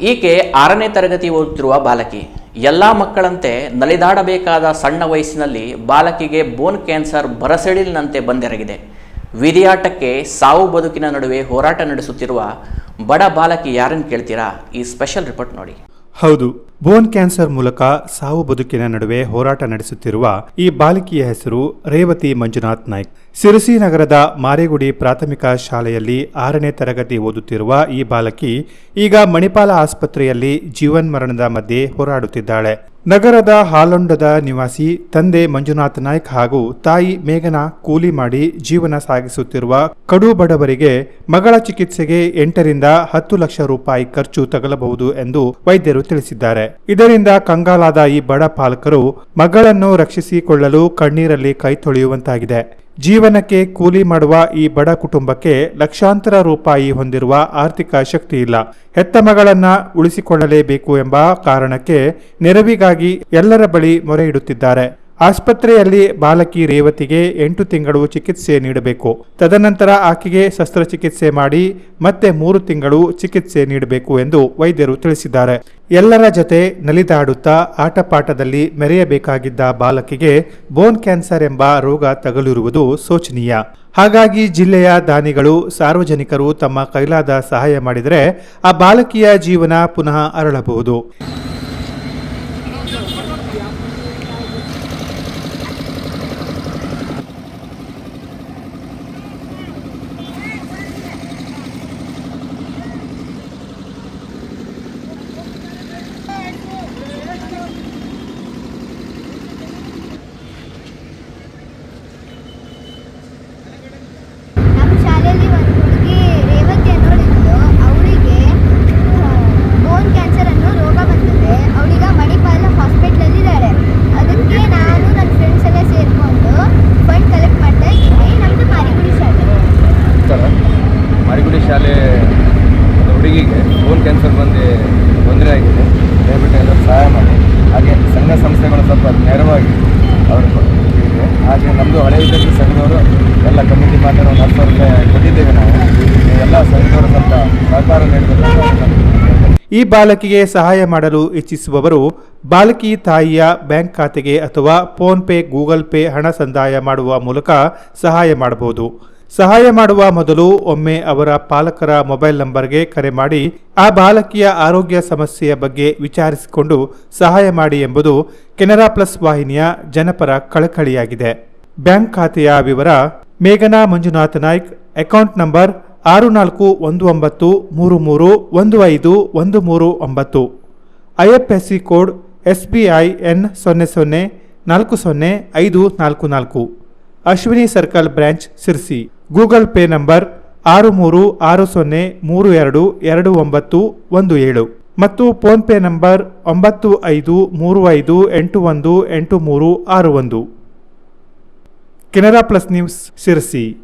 ಈಕೆ ಆರನೇ ತರಗತಿ ಓದುತ್ತಿರುವ ಬಾಲಕಿ. ಎಲ್ಲ ಮಕ್ಕಳಂತೆ ನಲಿದಾಡಬೇಕಾದ ಸಣ್ಣ ವಯಸ್ಸಿನಲ್ಲಿ ಬಾಲಕಿಗೆ ಬೋನ್ ಕ್ಯಾನ್ಸರ್ ಬರಸೆಡಿಲಿನಂತೆ ಬಂದೆರಗಿದೆ. ವಿಧಿಯಾಟಕ್ಕೆ ಸಾವು ಬದುಕಿನ ನಡುವೆ ಹೋರಾಟ ನಡೆಸುತ್ತಿರುವ ಬಡ ಬಾಲಕಿ ಯಾರನ್ನು ಕೇಳ್ತೀರಾ? ಈ ಸ್ಪೆಷಲ್ ರಿಪೋರ್ಟ್ ನೋಡಿ. ಹೌದು ಬೋನ್ ಕ್ಯಾನ್ಸರ್ ಮೂಲಕ ಸಾವು ಬದುಕಿನ ನಡುವೆ ಹೋರಾಟ ನಡೆಸುತ್ತಿರುವ ಈ ಬಾಲಕಿಯ ಹೆಸರು ರೇವತಿ ಮಂಜುನಾಥ್ ನಾಯ್ಕ್. ಸಿರಸಿ ನಗರದ ಮಾರೇಗುಡಿ ಪ್ರಾಥಮಿಕ ಶಾಲೆಯಲ್ಲಿ ಆರನೇ ತರಗತಿ ಓದುತ್ತಿರುವ ಈ ಬಾಲಕಿ ಈಗ ಮಣಿಪಾಲ ಆಸ್ಪತ್ರೆಯಲ್ಲಿ ಜೀವನ್ ಮರಣದ ಮಧ್ಯೆ ಹೋರಾಡುತ್ತಿದ್ದಾಳೆ. ನಗರದ ಹಾಲೊಂಡದ ನಿವಾಸಿ ತಂದೆ ಮಂಜುನಾಥ್ ನಾಯ್ಕ್ ಹಾಗೂ ತಾಯಿ ಮೇಘನಾ ಕೂಲಿ ಮಾಡಿ ಜೀವನ ಸಾಗಿಸುತ್ತಿರುವ ಕಡು ಬಡವರಿಗೆ ಮಗಳ ಚಿಕಿತ್ಸೆಗೆ ಎಂಟರಿಂದ ಹತ್ತು ಲಕ್ಷ ರೂಪಾಯಿ ಖರ್ಚು ತಗಲಬಹುದು ಎಂದು ವೈದ್ಯರು ತಿಳಿಸಿದ್ದಾರೆ. ಇದರಿಂದ ಕಂಗಾಲಾದ ಈ ಬಡ ಪಾಲಕರು ಮಗಳನ್ನು ರಕ್ಷಿಸಿಕೊಳ್ಳಲು ಕಣ್ಣೀರಲ್ಲಿ ಕೈ ತೊಳೆಯುವಂತಾಗಿದೆ. ಜೀವನಕ್ಕೆ ಕೂಲಿ ಮಾಡುವ ಈ ಬಡ ಕುಟುಂಬಕ್ಕೆ ಲಕ್ಷಾಂತರ ರೂಪಾಯಿ ಹೊಂದಿರುವ ಆರ್ಥಿಕ ಶಕ್ತಿ ಇಲ್ಲ. ಹೆತ್ತ ಮಗಳನ್ನ ಉಳಿಸಿಕೊಳ್ಳಲೇಬೇಕು ಎಂಬ ಕಾರಣಕ್ಕೆ ನೆರವಿಗಾಗಿ ಎಲ್ಲರ ಬಳಿ ಮೊರೆ ಇಡುತ್ತಿದ್ದಾರೆ. ಆಸ್ಪತ್ರೆಯಲ್ಲಿ ಬಾಲಕಿ ರೇವತಿಗೆ ಎಂಟು ತಿಂಗಳು ಚಿಕಿತ್ಸೆ ನೀಡಬೇಕು. ತದನಂತರ ಆಕೆಗೆ ಶಸ್ತ್ರಚಿಕಿತ್ಸೆ ಮಾಡಿ ಮತ್ತೆ ಮೂರು ತಿಂಗಳು ಚಿಕಿತ್ಸೆ ನೀಡಬೇಕು ಎಂದು ವೈದ್ಯರು ತಿಳಿಸಿದ್ದಾರೆ. ಎಲ್ಲರ ಜೊತೆ ನಲಿದಾಡುತ್ತಾ ಆಟಪಾಠದಲ್ಲಿ ಮೆರೆಯಬೇಕಾಗಿದ್ದ ಬಾಲಕಿಗೆ ಬೋನ್ ಕ್ಯಾನ್ಸರ್ ಎಂಬ ರೋಗ ತಗಲಿರುವುದು ಶೋಚನೀಯ. ಹಾಗಾಗಿ ಜಿಲ್ಲೆಯ ದಾನಿಗಳು ಸಾರ್ವಜನಿಕರು ತಮ್ಮ ಕೈಲಾದ ಸಹಾಯ ಮಾಡಿದರೆ ಆ ಬಾಲಕಿಯ ಜೀವನ ಪುನಃ ಅರಳಬಹುದು. ಬೋನ್ ಕ್ಯಾನ್ಸರ್ ಬಂದು ತೊಂದರೆ ಆಗಿದೆ. ದಯವಿಟ್ಟು ಎಲ್ಲರೂ ಸಹಾಯ ಮಾಡಿ. ಹಾಗೆ ಸಂಘ ಸಂಸ್ಥೆಗಳು ಸ್ವಲ್ಪ ನೆರವಾಗಿ ಅವರು ಇದೆ ಹಾಗೆ ನಮ್ಮದು ಹಳೆ ಇದ್ದಂಥ ಸಂಘದವರು ಎಲ್ಲ ಕಮಿಟಿ ಮಾತ್ರ ಒಂದು ಹತ್ತು ಸಾವಿರ ರೂಪಾಯಿ ಕೊಟ್ಟಿದ್ದೇವೆ ನಾವು. ಎಲ್ಲ ಸಂಘದವರು ಸ್ವಲ್ಪ ಸಹಕಾರ ನೀಡಬೇಕು ಈ ಬಾಲಕಿಗೆ ಸಹಾಯ ಮಾಡಲು ಇಚ್ಛಿಸುವವರು ಬಾಲಕಿ ತಾಯಿಯ ಬ್ಯಾಂಕ್ ಖಾತೆಗೆ ಅಥವಾ ಫೋನ್ಪೇ ಗೂಗಲ್ ಪೇ ಹಣ ಸಂದಾಯ ಮಾಡುವ ಮೂಲಕ ಸಹಾಯ ಮಾಡಬಹುದು. ಸಹಾಯ ಮಾಡುವ ಮೊದಲು ಒಮ್ಮೆ ಅವರ ಪಾಲಕರ ಮೊಬೈಲ್ ನಂಬರ್ಗೆ ಕರೆ ಮಾಡಿ, ಆ ಬಾಲಕಿಯ ಆರೋಗ್ಯ ಸಮಸ್ಯೆಯ ಬಗ್ಗೆ ವಿಚಾರಿಸಿಕೊಂಡು ಸಹಾಯ ಮಾಡಿ ಎಂಬುದು ಕೆನರಾ ಪ್ಲಸ್ ವಾಹಿನಿಯ ಜನಪರ ಕಳಕಳಿಯಾಗಿದೆ. ಬ್ಯಾಂಕ್ ಖಾತೆಯ ವಿವರ, ಮೇಘನಾ ಮಂಜುನಾಥ್ ನಾಯ್ಕ್, ಅಕೌಂಟ್ ನಂಬರ್ ಆರು ನಾಲ್ಕು ಒಂದು ಒಂಬತ್ತು ಮೂರು ಮೂರು ಒಂದು ಐದು ಒಂದು ಮೂರು ಒಂಬತ್ತು. IFSC code S B I N ಸೊನ್ನೆ ಸೊನ್ನೆ ನಾಲ್ಕು ಸೊನ್ನೆ ಐದು ನಾಲ್ಕು ನಾಲ್ಕು. Ashwini circle branch Sirsi. Google Pay number ಆರು ಮೂರು ಆರು ಸೊನ್ನೆ ಮೂರು ಎರಡು ಎರಡು ಒಂಬತ್ತು ಒಂದು ಏಳು ಮತ್ತು ಫೋನ್ಪೇ ನಂಬರ್ ಒಂಬತ್ತು ಐದು ಮೂರು ಐದು ಎಂಟು ಒಂದು ಎಂಟು ಮೂರು ಆರು ಒಂದು. Canara plus news Sirsi